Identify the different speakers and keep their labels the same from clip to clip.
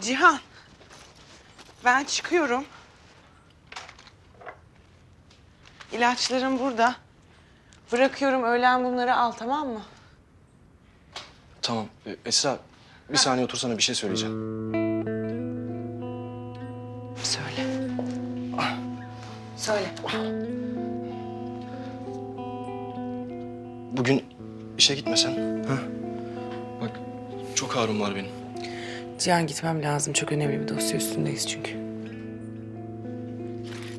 Speaker 1: Cihan. Ben çıkıyorum. İlaçlarım burada. Bırakıyorum öğlen bunları al tamam mı?
Speaker 2: Tamam. E, Esra bir saniye otursana bir şey söyleyeceğim.
Speaker 1: Söyle. Söyle.
Speaker 2: Bugün işe gitmesen. Ha? Bak çok ağrım var benim.
Speaker 1: Cihan gitmem lazım. Çok önemli bir dosya üstündeyiz çünkü.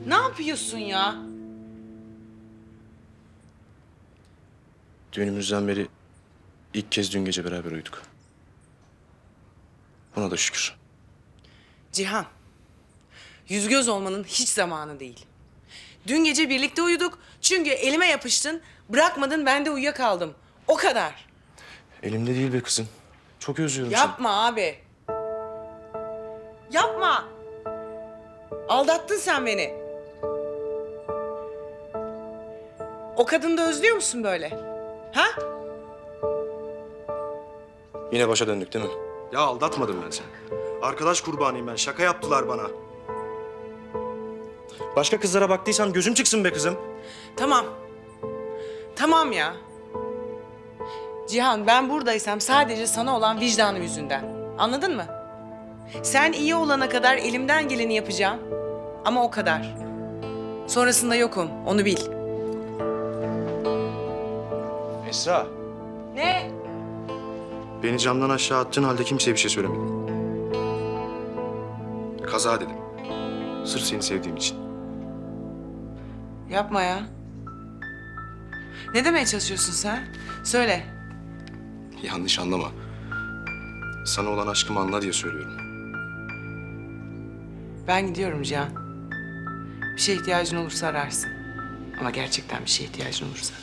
Speaker 1: Ne yapıyorsun ya?
Speaker 2: Düğünümüzden beri ilk kez dün gece beraber uyuduk. Buna da şükür.
Speaker 1: Cihan. Yüz göz olmanın hiç zamanı değil. Dün gece birlikte uyuduk. Çünkü elime yapıştın. Bırakmadın ben de uyuyakaldım. O kadar.
Speaker 2: Elimde değil be kızım. Çok özlüyorum seni.
Speaker 1: Yapma abi. Yapma. Aldattın sen beni. O kadını da özlüyor musun böyle? Ha?
Speaker 2: Yine başa döndük değil mi?
Speaker 3: Ya aldatmadım ben seni. Arkadaş kurbanıyım ben. Şaka yaptılar bana.
Speaker 2: Başka kızlara baktıysam gözüm çıksın be kızım.
Speaker 1: Tamam. Tamam ya. Cihan ben buradaysam sadece sana olan vicdanım yüzünden. Anladın mı? Sen iyi olana kadar elimden geleni yapacağım. Ama o kadar. Sonrasında yokum. Onu bil.
Speaker 2: Esra.
Speaker 1: Ne?
Speaker 3: Beni camdan aşağı attığın halde kimseye bir şey söylemedim. Kaza dedim. Sırf seni sevdiğim için.
Speaker 1: Yapma ya. Ne demeye çalışıyorsun sen? Söyle.
Speaker 3: Yanlış anlama. Sana olan aşkımı anla diye söylüyorum.
Speaker 1: Ben gidiyorum Cihan. Bir şeye ihtiyacın olursa ararsın. Ama gerçekten bir şeye ihtiyacın olursa.